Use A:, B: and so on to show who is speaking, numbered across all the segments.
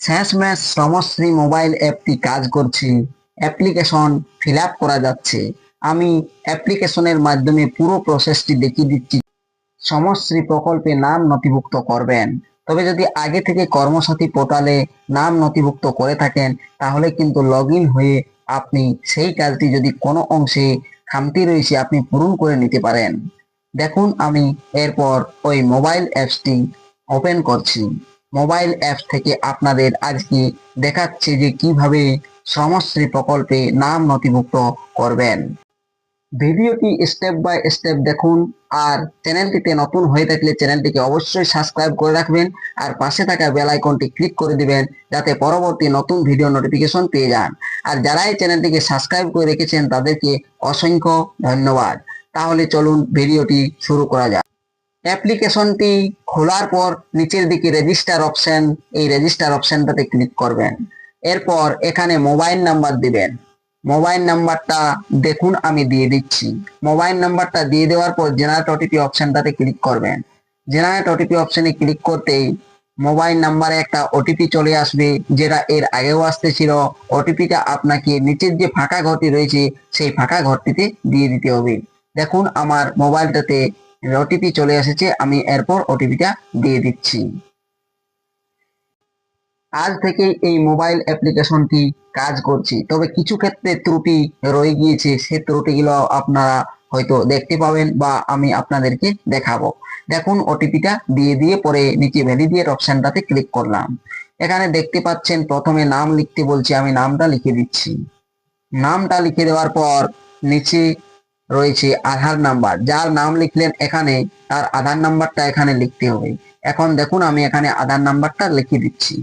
A: শেষমেশ সমশ্রী মোবাইল অ্যাপটি কাজ করছে। অ্যাপ্লিকেশন ফিল করা যাচ্ছে। আমি অ্যাপ্লিকেশনের মাধ্যমে পুরো প্রসেসটি দেখিয়ে দিচ্ছি। সমশ্রী প্রকল্পে নাম নথিভুক্ত করবেন। তবে যদি আগে থেকে কর্মসাথী পোর্টালে নাম নথিভুক্ত করে থাকেন, তাহলে কিন্তু লগ হয়ে আপনি সেই কাজটি যদি কোনো অংশে খামতি রয়েছে, আপনি পূরণ করে নিতে পারেন। দেখুন, আমি এরপর ওই মোবাইল অ্যাপসটি ওপেন করছি। মোবাইল অ্যাপস থেকে আপনাদের আজকে দেখাচ্ছে যে কীভাবে শ্রমশ্রী প্রকল্পে নাম নথিভুক্ত করবেন। ভিডিওটি স্টেপ বাই স্টেপ দেখুন আর চ্যানেলটিতে নতুন হয়ে থাকলে চ্যানেলটিকে অবশ্যই সাবস্ক্রাইব করে রাখবেন আর পাশে থাকা বেল আইকনটি ক্লিক করে দিবেন যাতে পরবর্তী নতুন ভিডিও নোটিফিকেশন পেয়ে যান। আর যারা এই চ্যানেলটিকে সাবস্ক্রাইব করে রেখেছেন তাদেরকে অসংখ্য ধন্যবাদ। তাহলে চলুন ভিডিওটি শুরু করা যাক। অ্যাপ্লিকেশনটি খোলার পর নিচের দিকে রেজিস্টার অপশন এই রেজিস্টার অপশনটাতে ক্লিক করবেন। এরপর এখানে মোবাইল নাম্বার দিবেন। মোবাইল নাম্বারটা দেখুন, আমি দিয়ে দিচ্ছি। মোবাইল নাম্বারটা দিয়ে দেওয়ার পর জেনারেট ওটিপি অপশনটাতে ক্লিক করবেন। জেনারেট ওটিপি অপশনে ক্লিক করতেই মোবাইল নাম্বারে একটা ওটিপি চলে আসবে, যেটা এর আগেও আসতেছিল। ওটিপিটা আপনাকে নিচের যে ফাঁকা ঘরটি রয়েছে, সেই ফাঁকা ঘরটিতে দিয়ে দিতে হবে। দেখুন, আমার মোবাইলটাতে ওটিপি চলে এসেছে, আমি এরপর ওটিপিটা দিয়ে দিচ্ছি। আজ থেকে এই মোবাইল অ্যাপ্লিকেশনটি কাজ করছে। তবে কিছু ক্ষেত্রে ত্রুটি রয়ে গিয়েছে, সে ত্রুটিগুলো আপনারা হয়তো দেখতে পাবেন বা আমি আপনাদেরকে দেখাবো। দেখুন, ওটিপিটা দিয়ে দিয়ে পরে নিচে ভ্যালিডিয়েট অপশনটাতে ক্লিক করলাম। এখানে দেখতে পাচ্ছেন, প্রথমে নাম লিখতে বলছি, আমি নামটা লিখে দিচ্ছি। নামটা লিখে দেওয়ার পর নিচে রয়েছে আধার নাম্বার। যার নাম লিখলেন এখানে, তার আধার নাম্বারটা এখানে লিখতে হবে। এখন দেখুন, আমি এখানে আধার নাম্বারটা লিখে দিচ্ছি।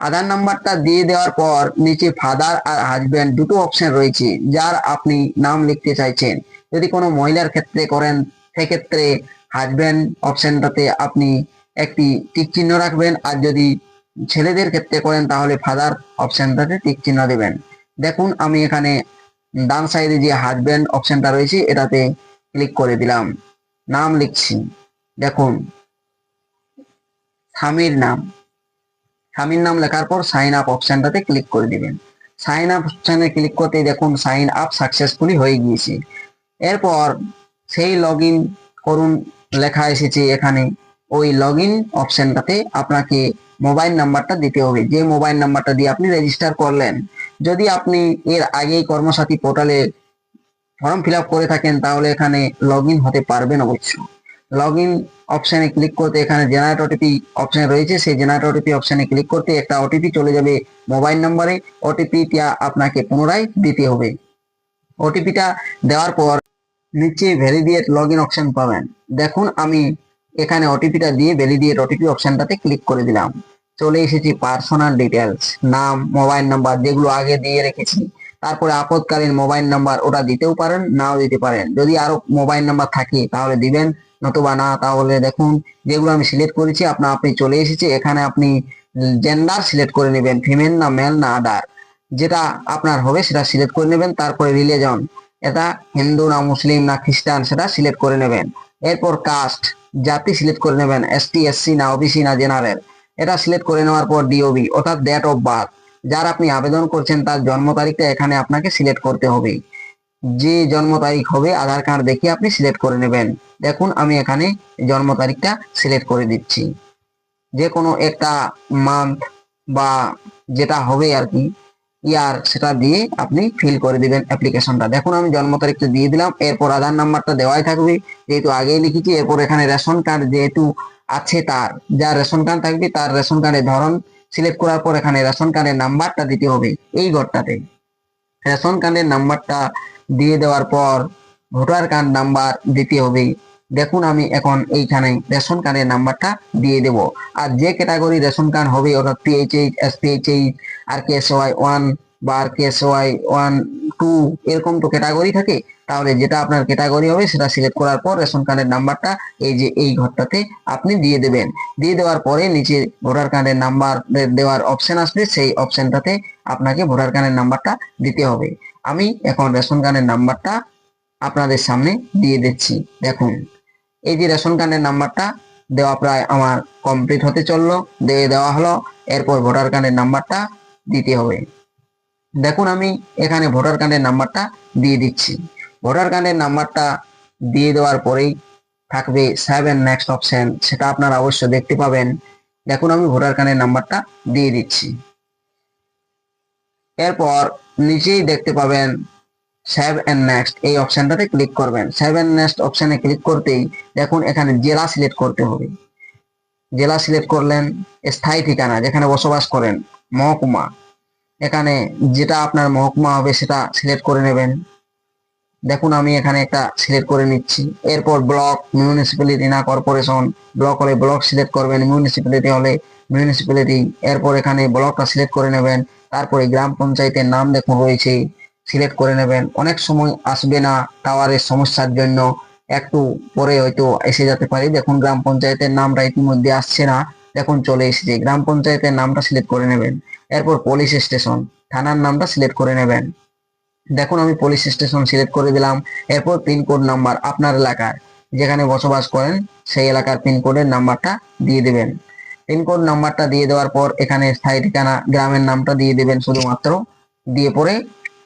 A: আধার নাম্বারটা দিয়ে দেওয়ার পর নিচে ফাদার আর হাজবেন্ড দুটো অপশন রয়েছে, যার আপনি নাম লিখতে চাইছেন। যদি কোনো মহিলার ক্ষেত্রে করেন, সেক্ষেত্রে হাজবেন্ড অপশনটাতে আপনি একটি টিক চিহ্ন রাখবেন। আর যদি ছেলেদের ক্ষেত্রে করেন, তাহলে ফাদার অপশনটাতে টিক চিহ্ন দেবেন। দেখুন, আমি এখানে ডান সাইডে যে হাজবেন্ড অপশনটা রয়েছে, এটাতে ক্লিক করে দিলাম। নাম লিখছি। দেখুন, স্বামীর নাম। স্বামীর নাম লেখার পর সাইন আপ অপশনটাতে ক্লিক করে দিবেন। সাইন আপ অপশনে ক্লিক করতে দেখুন সাইন আপ সাকসেসফুলি হয়ে গিয়েছে। এরপর সেই লগ করুন লেখা এসেছে এখানে। ওই লগ ইন অপশনটাতে আপনাকে মোবাইল নাম্বারটা দিতে হবে। যে মোবাইল নাম্বারটা দিয়ে আপনি রেজিস্টার করলেন, যদি আপনি এর আগেই কর্মসাথী পোর্টালে ফর্ম ফিল করে থাকেন, তাহলে এখানে লগ হতে পারবেন অবশ্য লগ ইন অপশনে ক্লিক করতে এখানে জেনারেট ওটিপি অপশন রয়েছে। সেই জেনারেট ওটিপি অপশনে ক্লিক করতে একটা ওটিপি চলে যাবে মোবাইল নম্বরে। ওটিপিটা আপনাকে পুনরায় দিতে হবে। ওটিপিটা দেওয়ার পর নিচে ভ্যালিডিয়েট লগ ইন অপশন পাবেন। দেখুন, আমি এখানে ওটিপিটা দিয়ে ভ্যালিডিয়েট ওটিপি অপশনটাতে ক্লিক করে দিলাম। চলে এসেছি পার্সোনাল ডিটেলস নাম মোবাইল নাম্বার যেগুলো আগে দিয়ে রেখেছি। তারপরে আপদকালীন মোবাইল নাম্বার ওটা দিতেও পারেন, নাও দিতে পারেন। যদি আরও মোবাইল নাম্বার থাকে তাহলে দিবেন, নতুবা না তাহলে দেখুন, যেগুলো আমি সিলেক্ট করেছি আপনার আপনি চলে এসেছে, এখানে আপনি জেন্ডার সিলেক্ট করে নেবেন ফিমেল না মেল না আদার যেটা আপনার হবে সেটা সিলেক্ট করে নেবেন, তারপরে রিলিজন এটা হিন্দু না মুসলিম না খ্রিস্টান সেটা সিলেক্ট করে নেবেন। এরপর কাস্ট জাতি সিলেক্ট করে নেবেন এসটি এসসি না ওবিসি না জেনারেল এটা সিলেক্ট করে নেওয়ার পর ডিওবি অর্থাৎ ডেট অফ বার্থ যার আপনি আবেদন করছেন তার জন্ম তারিখটা এখানে আপনাকে সিলেক্ট করতে হবে। যে জন্ম তারিখ হবে, আধার কার্ড দেখে আপনি সিলেক্ট করে নেবেন। দেখুন, আমি এখানে জন্ম তারিখটা সিলেক্ট করে দিচ্ছি। যে কোনো একটা মান্থ বা যেটা হবে আর কি ইয়ার সেটা দিয়ে আপনি ফিল করে দিবেন অ্যাপ্লিকেশনটা দেখুন, আমি জন্ম তারিখটা দিয়ে দিলাম, এরপর আধার নাম্বারটা দেওয়াই থাকবে। যেহেতু আগেই লিখেছি, এরপর এখানে রেশন কার্ড যেহেতু আছে তার। যার রেশন কার্ড থাকবে, তার রেশন কার্ডের ধরন সিলেক্ট করার পর এখানে রেশন কার্ডের নাম্বারটা দিতে হবে এই ঘরটাতে। রেশন কার্ডের নাম্বারটা দিয়ে দেওয়ার পর ভোটার কার্ড নাম্বার দিতে হবে। দেখুন আমি এখন এইখানে রেশন কার্ডের নাম্বারটা দিয়ে দেব। আর যে ক্যাটাগরি রেশন কার্ড হবে অর্থাৎ PHH SPHH R KSY one বা আর কেএসওয়াই ওয়ান টু এরকম তো ক্যাটাগরি থাকে। তাহলে যেটা আপনার ক্যাটাগরি হবে সেটা সিলেক্ট করার পর রেশন কার্ডের নাম্বারটা এই যে এই ঘরটাতে আপনি দিয়ে দেবেন। দিয়ে দেওয়ার পরে নিচে ভোটার কার্ডের নাম্বার দেওয়ার অপশন আসবে, সেই অপশনটাতে আপনাকে ভোটার কার্ডের নাম্বারটা দিতে হবে। আমি এখন রেশন কার্ডের নাম্বারটা আপনাদের সামনে দিয়ে দিচ্ছি, দেখুন। এই যে রেশন কার্ডের নাম্বারটা দেওয়া প্রায় আমার কমপ্লিট হতে চলল, দিয়ে দেওয়া হলো, এরপর ভোটার কার্ডের নাম্বারটা দিতে হবে। দেখুন আমি এখানে ভোটার কার্ডের নাম্বারটা দিয়ে দিচ্ছি। ভোটার কার্ডের নাম্বারটা দিয়ে দেওয়ার পরেই থাকবে সেভেন নেক্সট অপশন সেটা আপনারা অবশ্যই দেখতে পাবেন। দেখুন, আমি ভোটার কার্ডের নাম্বারটা দিয়ে দিচ্ছি। এরপর নিচেই দেখতে পাবেন সেভ অ্যান্ড নেক্সট এই অপশনটাতে ক্লিক করবেন। সেভ এন্ড নেক্সট অপশানে ক্লিক করতেই দেখুন, এখানে জেলা সিলেক্ট করতে হবে। জেলা সিলেক্ট করলেন, স্থায়ী ঠিকানা, যেখানে বসবাস করেন, মহকুমা। এখানে যেটা আপনার মহকুমা হবে, সেটা সিলেক্ট করে নেবেন। দেখুন, আমি এখানে একটা সিলেক্ট করে নিচ্ছি। এরপর ব্লক মিউনিসিপ্যালিটি না কর্পোরেশন ব্লক হলে ব্লক সিলেক্ট করবেন মিউনিসিপ্যালিটি হলে মিউনিসিপ্যালিটি এরপর এখানে ব্লকটা সিলেক্ট করে নেবেন, তারপরে গ্রাম পঞ্চায়েতের নাম দেখুন রয়েছে সিলেক্ট করে নেবেন। অনেক সময় আসবে না টাওয়ারের সমস্যার জন্য, একটু পরে হয়তো এসে যেতে পারে। দেখুন, গ্রাম পঞ্চায়েতের নামটা ইতিমধ্যে আসছে না, দেখুন চলে এসেছে। গ্রাম পঞ্চায়েতের নামটা সিলেক্ট করে নেবেন। এরপর পুলিশ স্টেশন থানার নামটা সিলেক্ট করে নেবেন। দেখুন, আমি পুলিশ স্টেশন সিলেক্ট করে দিলাম। এরপর পিনকোড নাম্বার আপনার এলাকার। যেখানে বসবাস করেন, সেই এলাকার পিনকোডের নাম্বারটা দিয়ে দেবেন। পিনকোড নাম্বারটা দিয়ে দেওয়ার পর এখানে স্থায়ী ঠিকানা, গ্রামের নামটা দিয়ে দেবেন শুধুমাত্র। দিয়ে পরে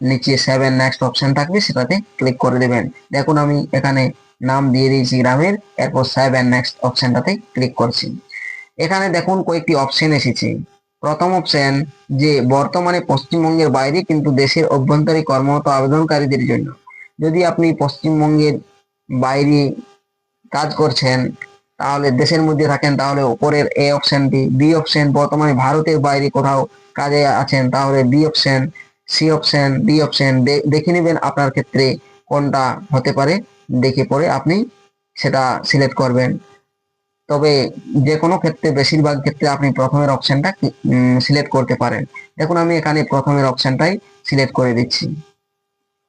A: নিচে সেভেন নেক্সট অপশন থাকবে, সেটাতে ক্লিক করে দেবেন। দেখুন, আমি এখানে নাম দিয়ে দিয়েছি গ্রামের, এরপর সেভেন নেক্সট অপশনটাতে ক্লিক করছি। এখানে দেখুন, কয়েকটি অপশন এসেছে। প্রথম অপশন যে বর্তমানে পশ্চিমবঙ্গের বাইরে কিন্তু দেশের অভ্যন্তরে কর্মরত আবেদনকারীদের জন্য। যদি আপনি পশ্চিমবঙ্গের বাইরে কাজ করছেন, তাহলে দেশের মধ্যে থাকেন, তাহলে উপরের এ অপশনটি বি অপশন বর্তমানে ভারতের বাইরে কোথাও কাজে আছেন, তাহলে B option C option D option দেখে নেবেন আপনার ক্ষেত্রে কোনটা হতে পারে। দেখে পরে আপনি সেটা সিলেক্ট করবেন। তবে যে কোনো ক্ষেত্রে বেশিরভাগ ক্ষেত্রে আপনি প্রথমের অপশনটা সিলেক্ট করতে পারেন। দেখুন, আমি এখানে প্রথমের অপশনটাই সিলেক্ট করে দিচ্ছি।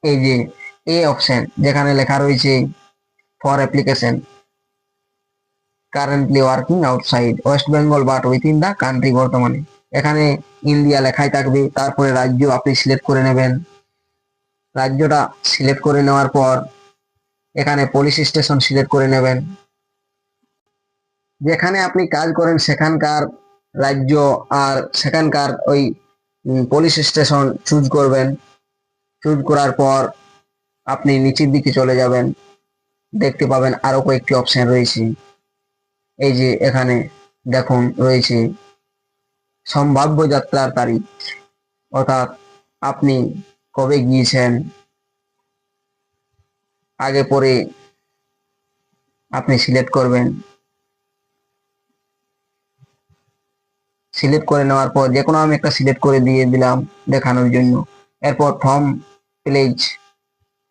A: এই যে এ অপশন যেখানে লেখা রয়েছে for application currently working outside West Bengal but within the country বর্তমানে। এখানে ইন্ডিয়া লেখাই থাকবে, তারপরে রাজ্য আপনি সিলেক্ট করে নেবেন। রাজ্যটা সিলেক্ট করে নেওয়ার পর, এখানে পুলিশ স্টেশন সিলেক্ট করে নেবেন। যেখানে আপনি কাজ করেন সেখানকার রাজ্য আর সেখানকার ওই পুলিশ স্টেশন চুজ করবেন। চুজ করার পর আপনি নিচের দিকে চলে যাবেন। দেখতে পাবেন আরও কয়েকটি অপশন রয়েছে। এই যে এখানে দেখুন রয়েছে সম্ভাব্য যাত্রার তারিখ। অর্থাৎ আপনি কবে গিয়েছেন? আগে পরে আপনি সিলেক্ট করবেন। সিলেক্ট করে নেওয়ার পর যে কোনো আমি একটা সিলেক্ট করে দিয়ে দিলাম দেখানোর জন্য। এরপর ফর্ম প্লেজ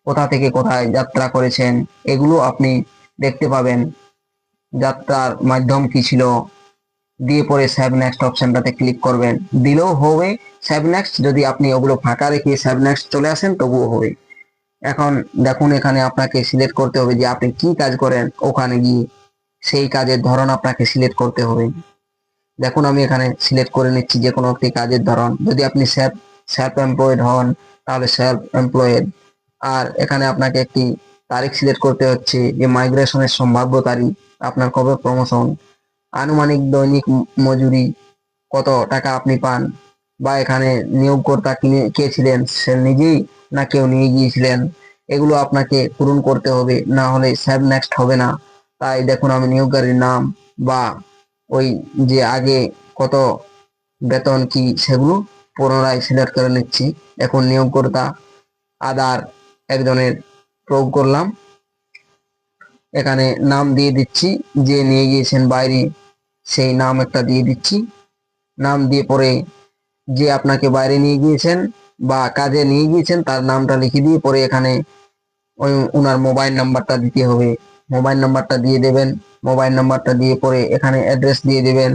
A: কোথা থেকে কোথায় যাত্রা করেছেন এগুলো আপনি দেখতে পাবেন। যাত্রার মাধ্যম কি ছিল? দিয়ে পরে সেভ নেক্সট অপশনটাতে ক্লিক করবেন। দিলেও হবে সেভ নেক্সট যদি আপনি ওগুলো ফাঁকা রেখে সেভ নেক্সট চলে আসেন তবুও হবে। এখন দেখুন এখানে আপনাকে সিলেক্ট করতে হবে যে আপনি কি কাজ করেন? ওখানে গিয়ে সেই কাজের ধরন আপনাকে সিলেক্ট করতে হবে। দেখুন, আমি এখানে সিলেক্ট করে নিচ্ছি যে কোনো একটি কাজের ধরন। যদি আপনি সেলফ সেলফ এমপ্লয়েড হন, তাহলে সেলফ এমপ্লয়েড আর এখানে আপনাকে একটি তারিখ সিলেক্ট করতে হচ্ছে, যে মাইগ্রেশনের সম্ভাব্য তারিখ, আপনার কবে প্রমোশন আনুমানিক দৈনিক মজুরি, কত টাকা আপনি পান, বা এখানে নিয়োগকর্তা কিনে, কে ছিলেন, সে নিজেই না কেউ নিয়ে গিয়েছিলেন, এগুলো আপনাকে পূরণ করতে হবে, না হলে সেভ নেক্সট হবে না। তাই দেখুন, আমি নিয়োগকারীর নাম বা ওই যে আগে কত বেতন কি সেগুলো পুনরায় সিলেক্ট করে নিচ্ছি। এখন নিয়োগকর্তা আদার একজনের প্রয়োগ করলাম। এখানে নাম দিয়ে দিচ্ছি, যে নিয়ে গিয়েছেন বাইরে সেই নাম একটা দিয়ে দিচ্ছি। নাম দিয়ে পরে যে আপনাকে বাইরে নিয়ে গিয়েছেন বা কাজে নিয়ে গিয়েছেন তার নামটা লিখে দিয়ে পরে এখানে ওই ওনার মোবাইল নাম্বারটা দিতে হবে। মোবাইল নাম্বারটা দিয়ে দেবেন, মোবাইল নাম্বারটা দিয়ে পরে এখানে অ্যাড্রেস দিয়ে দেবেন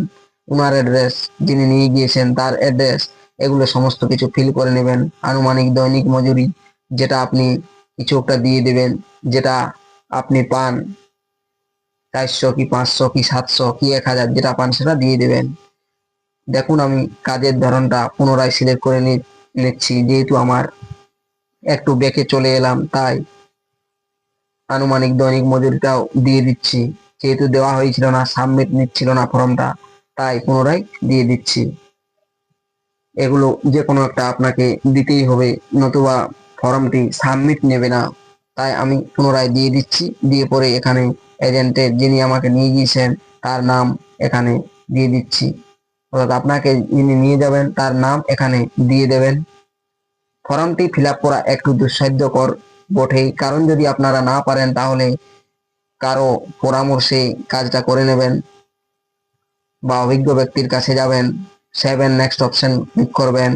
A: ওনার অ্যাড্রেস, যিনি নিয়ে গিয়েছেন তার অ্যাড্রেস, এগুলো সমস্ত কিছু ফিল করে নেবেন। আনুমানিক দৈনিক মজুরি যেটা আপনি কিছু একটা দিয়ে দেবেন, যেটা আপনি পান চারশো কি পাঁচশো কি সাতশো কি এক হাজার যেটা পান সেটা দিয়ে দেবেন। দেখুন আমি কাজের ধরনটা পুনরায় সিলেক্ট করে নিচ্ছি, যেহেতু আমার একটু বেঁকে চলে এলাম, তাই আনুমানিক দৈনিক মজুরিটাও দিয়ে দিচ্ছি। যেহেতু দেওয়া হয়েছিল না, সাবমিট নিচ্ছিল না ফর্মটা, তাই পুনরায় দিয়ে দিচ্ছি। এগুলো যে কোনো একটা আপনাকে দিতেই হবে, নতুবা ফর্মটি সাবমিট নেবে না, তাই আমি পুনরায় দিয়ে দিচ্ছি। দিয়ে পরে এখানে এজেন্টের যিনি আমাকে নিয়ে গিয়েছেন, তার নাম এখানে দিয়ে দিচ্ছি। অর্থাৎ আপনাকে যিনি নিয়ে যাবেন, তার নাম এখানে দিয়ে দেবেন। ফর্মটি ফিল করা একটু দুঃসাধ্যকর। বটেই। কারণ যদি আপনারা না পারেন, তাহলে কারও পরামর্শে কাজটা করে নেবেন বা অভিজ্ঞ ব্যক্তির কাছে যাবেন সেভেন নেক্সট অপশন ক্লিক করবেন।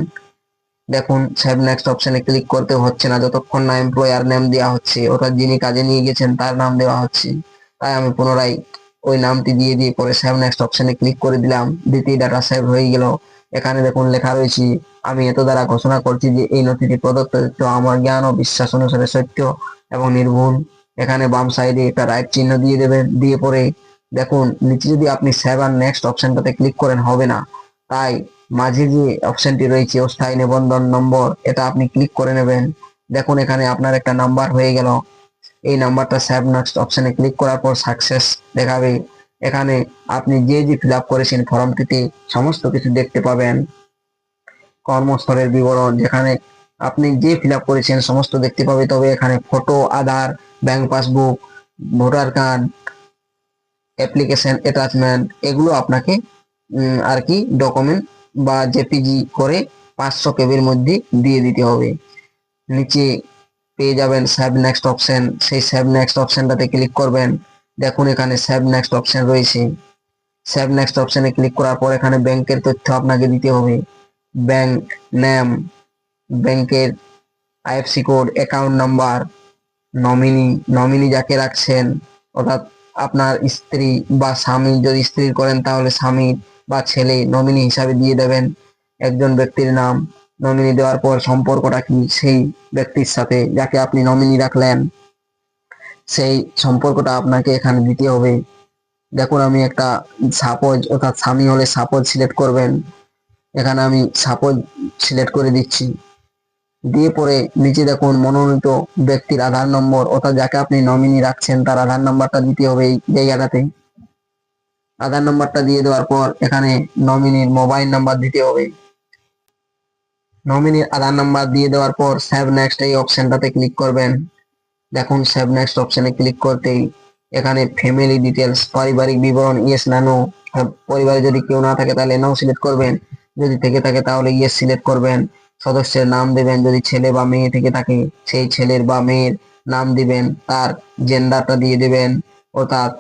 A: দেখুন সেভ নেক্সট অপশনে ক্লিক করতে হচ্ছে না, যতক্ষণ না এমপ্লয়ার নেম দেওয়া হচ্ছে অর্থাৎ যিনি কাজে নিয়ে গেছেন, তার নাম দেওয়া হচ্ছে। তাই আমি পুনরায় ওই নামটি দিয়ে দিয়ে পরে সেভ নেক্সট অপশনে ক্লিক করে দিলাম, দ্বিতীয় ডাটা সেভ হয়ে গেল। এখানে দেখুন লেখা রয়েছে, আমি এত দ্বারা ঘোষণা করছি যে এই নথিটি প্রদত্ত আমার জ্ঞান ও বিশ্বাস অনুসারে সত্য এবং নির্ভুল। এখানে বাম সাইডে একটা রাইট চিহ্ন দিয়ে দেবেন দিয়ে পরে দেখুন, নিচে যদি আপনি সেভ আর নেক্সট অপশনটাতে ক্লিক করেন হবে না। তাই মাঝে যে অপশনটি রয়েছে, অস্থায়ী নিবন্ধন নম্বর, এটা আপনি ক্লিক করে নেবেন। দেখুন, এখানে আপনার একটা নাম্বার হয়ে গেল। এই নাম্বারটা সেভ নেক্সট অপশনে ক্লিক করার পর সাকসেস দেখাবে। এখানে আপনি যে যে ফিল করেছেন ফর্মটিতে সমস্ত কিছু দেখতে পাবেন। কর্মস্থলের বিবরণ, যেখানে আপনি যে ফিল করেছেন সমস্ত দেখতে পাবে, তবে এখানে photo Aadhaar bank passbook voter card application attachment এগুলো আপনাকে আর কি ডকুমেন্ট বা জেপিজি করে পাঁচশো কেবির মধ্যে দিয়ে দিতে হবে। নিচে পেয়ে যাবেন সেভ নেক্সট অপশন সেই সেভ নেক্সট অপশনটাতে ক্লিক করবেন। দেখুন এখানে সেভ নেক্সট অপশন রয়েছে। সেভ নেক্সট অপশনে ক্লিক করার পর এখানে ব্যাংকের তথ্য আপনাকে দিতে হবে। ব্যাংক নেম ব্যাংকের IFSC code account number nominee nominee যাকে রাখছেন, অর্থাৎ আপনার স্ত্রী বা স্বামী যদি স্ত্রীর করেন তাহলে স্বামী বা ছেলে নমিনি হিসাবে দিয়ে দেবেন। একজন ব্যক্তির নাম নমিনি দেওয়ার পর সম্পর্কটা কি সেই ব্যক্তির সাথে যাকে আপনি নমিনি রাখলেন। সেই সম্পর্কটা আপনাকে এখানে দিতে হবে। দেখুন, আমি একটা সাপোজ অর্থাৎ স্বামী হলে সাপোজ সিলেক্ট করবেন। এখানে আমি সাপোজ সিলেক্ট করে দিচ্ছি। দিয়ে পরে নিচে দেখুন, মনোনীত ব্যক্তির আধার নম্বর, অর্থাৎ যাকে আপনি নমিনি রাখছেন, তার আধার নাম্বারটা দিতে হবে এই জায়গাটাতে। আধার নাম্বারটা দিয়ে দেওয়ার পর এখানে নমিনির মোবাইল নাম্বার দিতে হবে। নমিনির আধার নাম্বার দিয়ে দেওয়ার পর সেভ নেক্সট এই অপশনটাতে ক্লিক করবেন। দেখুন সেভ নেক্সট অপশনে ক্লিক করতেই এখানে ফ্যামিলি ডিটেলস পারিবারিক বিবরণ ইয়েস না নো পরিবারে যদি কেউ না থাকে তাহলে নাও সিলেক্ট করবেন। যদি থেকে থাকে তাহলে ইয়েস সিলেক্ট করবেন। সদস্যের নাম দেবেন, যদি ছেলে বা মেয়ে থেকে থাকে সেই ছেলের বা মেয়ের নাম দিবেন, তার জেন্ডারটা দিয়ে দেবেন অর্থাৎ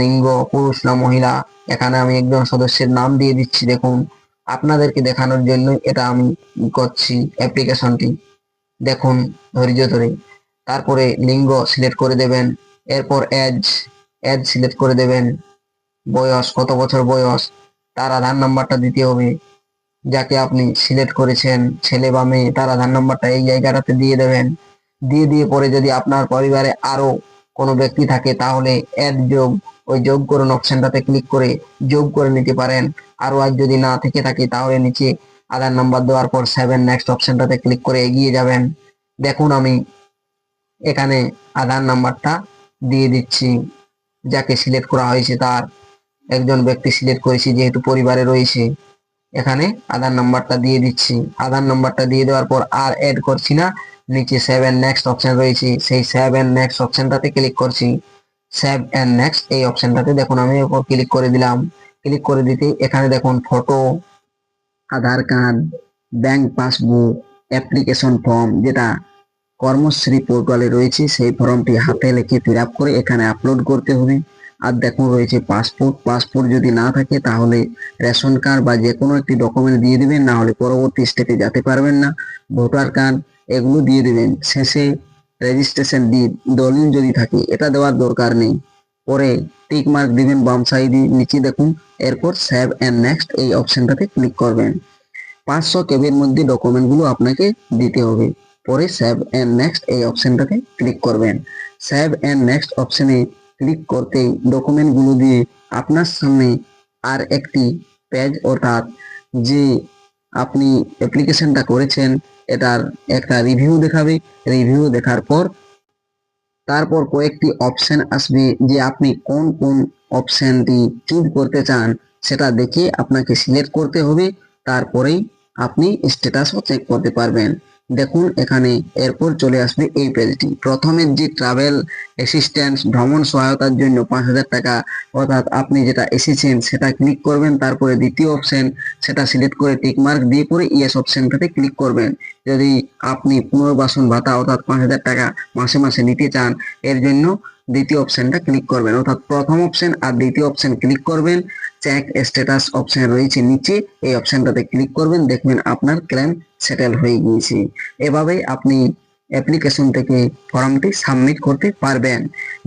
A: লিঙ্গ, পুরুষ না, মহিলা, এখানে আমি একজন সদস্যের নাম দিয়ে দিচ্ছি, দেখুন। আপনাদেরকে দেখানোর জন্য এটা আমি করছি অ্যাপ্লিকেশনটি। দেখুন, ধৈর্য ধরে। তারপরে লিঙ্গ সিলেক্ট করে দেবেন। এরপর এজ এজ সিলেক্ট করে দেবেন। বয়স, কত বছর বয়স, তার আধার নাম্বারটা দিতে হবে। যাকে আপনি সিলেক্ট করেছেন, ছেলে বা মেয়ে, তার আধার নাম্বারটা এই জায়গাটাতে দিয়ে দেবেন। দিয়ে দিয়ে পরে যদি আপনার পরিবারে আরও কোনো ব্যক্তি থাকে, তাহলে অ্যাড যোগ, ওই যোগ করুন অপশনটাতে ক্লিক করে যোগ করে নিতে পারেন। আরও আর যদি না থেকে থাকে, তাহলে নিচে আধার নাম্বার দেওয়ার পর সেভেন নেক্সট অপশনটাতে ক্লিক করে এগিয়ে যাবেন। দেখুন আমি এখানে আধার নাম্বারটা দিয়ে দিচ্ছি। যাকে সিলেক্ট করা হয়েছে তার। একজন ব্যক্তি সিলেক্ট করেছি, যেহেতু পরিবারে রয়েছে। এখানে আধার নাম্বারটা দিয়ে দিচ্ছি। আধার নাম্বারটা দিয়ে দেওয়ার পর আর অ্যাড করছি না। নিচে সেভেন নেক্সট অপশন রয়েছে। সেই সেভেন নেক্সট অপশনটাতে ক্লিক করছি। সেভ এন্ড নেক্সট এই অপশনটাতে দেখুন, আমি ওপর ক্লিক করে দিলাম। ক্লিক করে দিতে এখানে দেখুন photo Aadhaar card bank passbook application form যেটা কর্মশ্রী পোর্টালে রয়েছে, সেই ফর্মটি হাতে লিখে ফিল করে এখানে আপলোড করতে হবে। আর দেখুন, রয়েছে পাসপোর্ট পাসপোর্ট যদি না থাকে, তাহলে রেশন কার্ড বা যে কোনো একটি ডকুমেন্ট দিয়ে দিবেন, না হলে পরবর্তী স্টেপে যেতে পারবেন না। ভোটার কার্ড এগুলো দিয়ে দিবেন। শেষে রেজিস্ট্রেশন ডিড দলিল যদি থাকে, এটা দেওয়ার দরকার নেই। পরে টিক মার্ক দিবেন, বাম সাইডে নিচে দেখুন, এরপর সেভ এন্ড নেক্সট এই অপশনটাতে ক্লিক করবেন। পাঁচশো কেবির মধ্যে ডকুমেন্টগুলো আপনাকে দিতে হবে। পরে সেভ এন্ড নেক্সট এই অপশনটাতে ক্লিক করবেন। সেভ এন্ড নেক্সট অপশনে ক্লিক করতেই ডকুমেন্টগুলো দিয়ে আপনার সামনে আর একটি পেজ অর্থাৎ যে আপনি অ্যাপ্লিকেশনটা করেছেন, এটার একটা রিভিউ দেখাবে। রিভিউ দেখার পর তারপর কয়েকটি অপশন আসবে যে আপনি কোন কোন অপশনটি চুজ করতে চান, সেটা দেখে আপনাকে সিলেক্ট করতে হবে। তারপরেই আপনি স্ট্যাটাসও চেক করতে পারবেন। দেখুন, এখানে এরপর চলে আসবে এই পেজটি। প্রথমে যে ট্রাভেল অ্যাসিস্ট্যান্ট ভ্রমণ সহায়তার জন্য পাঁচ হাজার টাকা, অর্থাৎ আপনি যেটা এসেছেন সেটা ক্লিক করবেন, তারপরে দ্বিতীয় অপশন সেটা সিলেক্ট করে টিক মার্ক দিয়ে পরে ইয়েস অপশনটাতে ক্লিক করবেন। যদি আপনি পুনর্বাসন ভাতা, অর্থাৎ পাঁচ হাজার টাকা মাসে মাসে নিতে চান, এর জন্য দ্বিতীয় অপশনটা ক্লিক করবেন। অর্থাৎ প্রথম অপশন আর দ্বিতীয় অপশন ক্লিক করবেন। চেক স্ট্যাটাস অপশন রয়েছে নিচে। এই অপশনটাতে ক্লিক করবেন, দেখবেন আপনার ক্লেম সেটেল হয়ে গিয়েছে। এভাবেই আপনি অ্যাপ্লিকেশন থেকে ফর্মটি সাবমিট করতে পারবেন।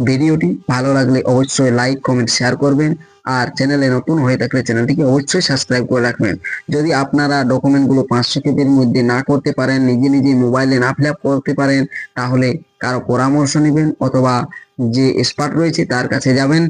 A: ভিডিওটি ভালো লাগলে অবশ্যই লাইক কমেন্ট শেয়ার করবেন। আর চ্যানেলে নতুন হয়ে থাকলে চ্যানেলটিকে অবশ্যই সাবস্ক্রাইব করে রাখবেন। যদি আপনারা ডকুমেন্টগুলো পাঁচশো কেবির মধ্যে না করতে পারেন, নিজে নিজে মোবাইলে না ফিল করতে পারেন, তাহলে কারও পরামর্শ নেবেন অথবা যে এক্সপার্ট রয়েছে তার কাছে যাবেন।